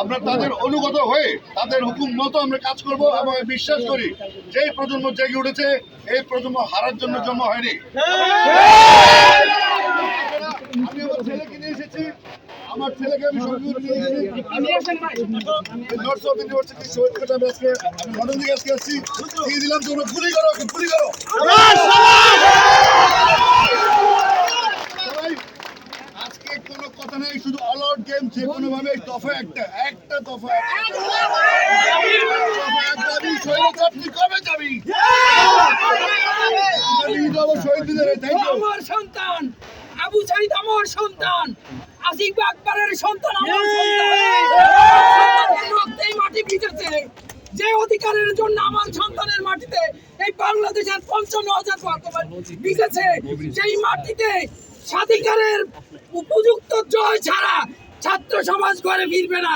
আমরা তাদের অনুগত হয়ে তাদের হুকুম মতো আমরা কাজ করব এবং বিশ্বাস করি যে প্রজন্ম জেগে উঠেছে, এই প্রজন্ম হারার জন্য জন্ম হয়নি। আমি আমার ছেলেকে নিয়ে এসেছি। আমি নিয়ে এসেছি। নর্থ সাউথ ইউনিভার্সিটি শহীদ কোটা আমি আজকে আমি লন্ডন থেকে আজকে আসছি দিয়ে দিলাম তোমরা গুলি করো গুলি করো সবাই, আজকে কোনো কথা নেই, শুধু অল আউট গেম যে কোনো ভাবে দফা একটা একটা স্বৈরাচার তুই কবে যাবি? সন্তান সন্তান যে অধিকারের জন্য আমার সন্তানের মাটিতে এই বাংলাদেশের পঞ্চান্ন হাজার ভিজেছে, সেই মাটিতে স্বাধিকারের উপযুক্ত জয় ছাড়া ছাত্র সমাজ ঘরে ফিরবে না।